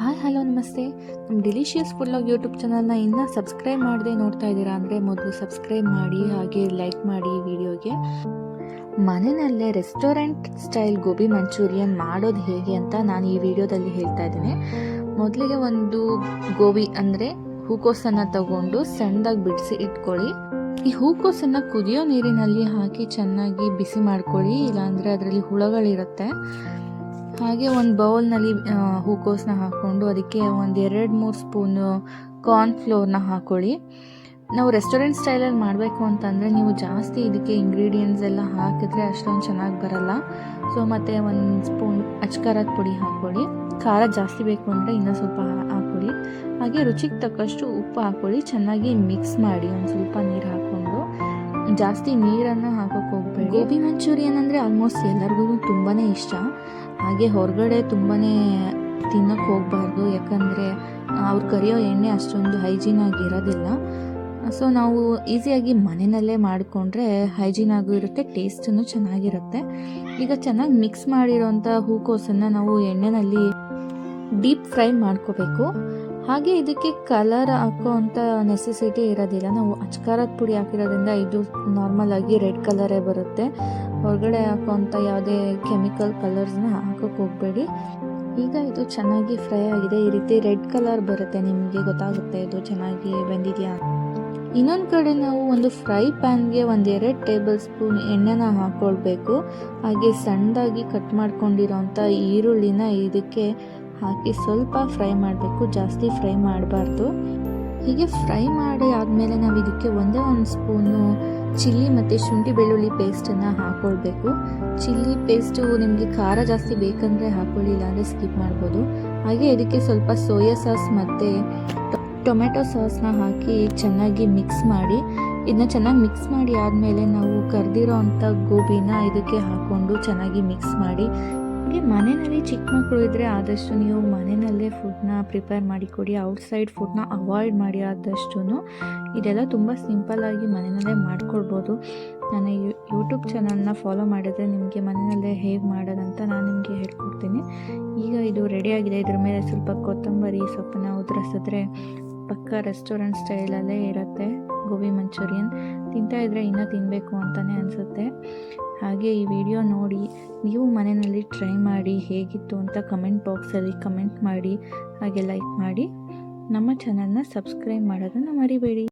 Hi, hello, ನಮಸ್ತೆ. ನಮ್ಮ delicious food log YouTube ಚಾನಲ್ನ ಇನ್ನೂ ಸಬ್ಸ್ಕ್ರೈಬ್ ಮಾಡದೆ ನೋಡ್ತಾ ಇದ್ದೀರಾ ಅಂದರೆ ಮೊದಲು ಸಬ್ಸ್ಕ್ರೈಬ್ ಮಾಡಿ, ಹಾಗೆ ಲೈಕ್ ಮಾಡಿ ವಿಡಿಯೋಗೆ. ಮನೆಯಲ್ಲೇ ರೆಸ್ಟೋರೆಂಟ್ ಸ್ಟೈಲ್ ಗೋಬಿ ಮಂಚೂರಿಯನ್ ಮಾಡೋದು ಹೇಗೆ ಅಂತ ನಾನು ಈ ವಿಡಿಯೋದಲ್ಲಿ ಹೇಳ್ತಾ ಇದ್ದೀನಿ. ಮೊದಲಿಗೆ ಒಂದು ಗೋಬಿ ಅಂದರೆ ಹೂಕೋಸನ್ನು ತಗೊಂಡು ಸಣ್ಣದಾಗಿ ಬಿಡಿಸಿ ಇಟ್ಕೊಳ್ಳಿ. ಈ ಹೂಕೋಸನ್ನು ಕುದಿಯೋ ನೀರಿನಲ್ಲಿ ಹಾಕಿ ಚೆನ್ನಾಗಿ ಬಿಸಿ ಮಾಡ್ಕೊಳ್ಳಿ, ಇಲ್ಲಾಂದರೆ ಅದರಲ್ಲಿ ಹುಳಗಳಿರುತ್ತೆ. ಹಾಗೆ ಒಂದು ಬೌಲ್ನಲ್ಲಿ ಹೂಕೋಸನ್ನ ಹಾಕ್ಕೊಂಡು ಅದಕ್ಕೆ ಒಂದು ಎರಡು, ಮೂರು ಸ್ಪೂನು ಕಾರ್ನ್ ಫ್ಲೋರ್ನ ಹಾಕ್ಕೊಳ್ಳಿ ನಾವು ರೆಸ್ಟೋರೆಂಟ್ ಸ್ಟೈಲಲ್ಲಿ ಮಾಡಬೇಕು ಅಂತಂದರೆ ನೀವು ಜಾಸ್ತಿ ಇದಕ್ಕೆ ಇಂಗ್ರೀಡಿಯೆಂಟ್ಸ್ ಎಲ್ಲ ಹಾಕಿದ್ರೆ ಅಷ್ಟೊಂದು ಚೆನ್ನಾಗಿ ಬರಲ್ಲ. ಸೊ, ಮತ್ತು ಒಂದು ಸ್ಪೂನ್ ಅಚ್ಕಾರದ ಪುಡಿ ಹಾಕ್ಕೊಳ್ಳಿ ಖಾರ ಜಾಸ್ತಿ ಬೇಕು ಅಂದರೆ ಇನ್ನೂ ಸ್ವಲ್ಪ ಹಾಕ್ಕೊಳ್ಳಿ ಹಾಗೆ ರುಚಿಗೆ ತಕ್ಕಷ್ಟು ಉಪ್ಪು ಹಾಕ್ಕೊಳ್ಳಿ ಚೆನ್ನಾಗಿ ಮಿಕ್ಸ್ ಮಾಡಿ ಒಂದು ಸ್ವಲ್ಪ ನೀರು ಹಾಕ್ಕೊಂಡು ಜಾಸ್ತಿ ನೀರನ್ನು ಹಾಕೋಕೆ ಹೋಗ್ಬೇಡಿ. ಗೋಬಿ ಮಂಚೂರಿಯನ್ ಅಂದರೆ ಆಲ್ಮೋಸ್ಟ್ ಎಲ್ಲರಿಗೂ ತುಂಬಾ ಇಷ್ಟ. ಹಾಗೆ ಹೊರಗಡೆ ತುಂಬಾ ತಿನ್ನೋಕ್ಕೆ ಹೋಗಬಾರ್ದು. ಯಾಕಂದರೆ ಅವ್ರು ಕರಿಯೋ ಎಣ್ಣೆ ಅಷ್ಟೊಂದು ಹೈಜೀನ್ ಆಗಿರೋದಿಲ್ಲ ಸೊ ನಾವು ಈಸಿಯಾಗಿ ಮನೆಯಲ್ಲೇ ಮಾಡಿಕೊಂಡ್ರೆ ಹೈಜೀನ್ ಆಗೂ ಇರುತ್ತೆ ಟೇಸ್ಟೂ ಚೆನ್ನಾಗಿರುತ್ತೆ. ಈಗ ಚೆನ್ನಾಗಿ ಮಿಕ್ಸ್ ಮಾಡಿರೋಂಥ ಹೂಕೋಸನ್ನು ನಾವು ಎಣ್ಣೆನಲ್ಲಿ ಡೀಪ್ ಫ್ರೈ ಮಾಡ್ಕೋಬೇಕು. ಹಾಗೆ ಇದಕ್ಕೆ ಕಲರ್ ಹಾಕೋವಂಥ ನೆಸೆಸಿಟಿ ಇರೋದಿಲ್ಲ. ನಾವು ಅಚ್ಕಾರದ ಪುಡಿ ಹಾಕಿರೋದ್ರಿಂದ ಇದು ನಾರ್ಮಲ್ ಆಗಿ ರೆಡ್ ಕಲರೇ ಬರುತ್ತೆ. ಹೊರಗಡೆ ಹಾಕೋವಂಥ ಯಾವುದೇ ಕೆಮಿಕಲ್ ಕಲರ್ಸ್ನ ಹಾಕೋಕೆ ಹೋಗಬೇಡಿ. ಈಗ ಇದು ಚೆನ್ನಾಗಿ ಫ್ರೈ ಆಗಿದೆ. ಈ ರೀತಿ ರೆಡ್ ಕಲರ್ ಬರುತ್ತೆ ನಿಮಗೆ ಗೊತ್ತಾಗುತ್ತೆ ಇದು ಚೆನ್ನಾಗಿ ಬಂದಿದೆಯಾ ಇನ್ನೊಂದು ಕಡೆ ನಾವು ಒಂದು ಫ್ರೈ ಪ್ಯಾನ್ಗೆ ಒಂದು ಎರಡು ಟೇಬಲ್ ಸ್ಪೂನ್ ಎಣ್ಣೆನ ಹಾಕ್ಕೊಳ್ಬೇಕು ಹಾಗೆ ಸಣ್ಣದಾಗಿ ಕಟ್ ಮಾಡ್ಕೊಂಡಿರೋಂಥ ಈರುಳ್ಳಿನ ಇದಕ್ಕೆ ಹಾಕಿ ಸ್ವಲ್ಪ ಫ್ರೈ ಮಾಡಬೇಕು. ಜಾಸ್ತಿ ಫ್ರೈ ಮಾಡಬಾರ್ದು. ಹೀಗೆ ಫ್ರೈ ಮಾಡಿ ಆದಮೇಲೆ ನಾವು ಇದಕ್ಕೆ ಒಂದೇ ಒಂದು ಸ್ಪೂನು ಚಿಲ್ಲಿ ಮತ್ತು ಶುಂಠಿ ಬೆಳ್ಳುಳ್ಳಿ ಪೇಸ್ಟನ್ನು ಹಾಕ್ಕೊಳ್ಬೇಕು ಚಿಲ್ಲಿ ಪೇಸ್ಟು ನಿಮಗೆ ಖಾರ ಜಾಸ್ತಿ ಬೇಕಂದರೆ ಹಾಕ್ಕೊಳ್ಳಿ ಇಲ್ಲಾಂದರೆ ಸ್ಕಿಪ್ ಮಾಡ್ಬೋದು. ಹಾಗೆ ಇದಕ್ಕೆ ಸ್ವಲ್ಪ ಸೋಯಾ ಸಾಸ್ ಮತ್ತು ಟೊಮೆಟೊ ಸಾಸ್ನ ಹಾಕಿ ಚೆನ್ನಾಗಿ ಮಿಕ್ಸ್ ಮಾಡಿ. ಇದನ್ನ ಚೆನ್ನಾಗಿ ಮಿಕ್ಸ್ ಮಾಡಿ ಆದಮೇಲೆ ನಾವು ಕರೆದಿರೋ ಅಂಥ ಗೋಬಿನ ಇದಕ್ಕೆ ಹಾಕ್ಕೊಂಡು ಚೆನ್ನಾಗಿ ಮಿಕ್ಸ್ ಮಾಡಿ. ಹಾಗೆ ಮನೆಯಲ್ಲಿ ಚಿಕ್ಕ ಮಕ್ಕಳು ಇದ್ದರೆ ಆದಷ್ಟು ನೀವು ಮನೆಯಲ್ಲೇ ಫುಡ್ನ ಪ್ರಿಪೇರ್ ಮಾಡಿ ಕೊಡಿ ಔಟ್ಸೈಡ್ ಫುಡ್ನ ಅವಾಯ್ಡ್ ಮಾಡಿ ಆದಷ್ಟು ಇದೆಲ್ಲ ತುಂಬ ಸಿಂಪಲ್ಲಾಗಿ ಮನೆಯಲ್ಲೇ ಮಾಡ್ಕೊಳ್ಬೋದು. ನಾನು ಯೂಟ್ಯೂಬ್ ಚಾನಲ್ನ ಫಾಲೋ ಮಾಡಿದರೆ ನಿಮಗೆ ಮನೆಯಲ್ಲೇ ಹೇಗೆ ಮಾಡೋದಂತ ನಾನು ನಿಮಗೆ ಹೇಳ್ಕೊಡ್ತೀನಿ. ಈಗ ಇದು ರೆಡಿಯಾಗಿದೆ ಇದ್ರ ಮೇಲೆ ಸ್ವಲ್ಪ ಕೊತ್ತಂಬರಿ ಸೊಪ್ಪನ್ನ ಉದುರಿಸಿದ್ರೆ ಪಕ್ಕ ರೆಸ್ಟೋರೆಂಟ್ ಸ್ಟೈಲಲ್ಲೇ ಇರುತ್ತೆ. ಗೋಬಿ ಮಂಚೂರಿಯನ್ ತಿಂತಾ ಇದ್ರೆ ಇನ್ನೂ ತಿನ್ನಬೇಕು ಅಂತಲೇ ಅನಿಸುತ್ತೆ. ಹಾಗೆ ಈ ವಿಡಿಯೋ ನೋಡಿ, ನೀವು ಮನೆಯಲ್ಲಿ ಟ್ರೈ ಮಾಡಿ ಹೇಗಿತ್ತು ಅಂತ ಕಮೆಂಟ್ ಬಾಕ್ಸಲ್ಲಿ ಕಮೆಂಟ್ ಮಾಡಿ, ಹಾಗೆ ಲೈಕ್ ಮಾಡಿ. ನಮ್ಮ ಚಾನಲ್ನ ಸಬ್ಸ್ಕ್ರೈಬ್ ಮಾಡೋದನ್ನು ಮರಿಬೇಡಿ.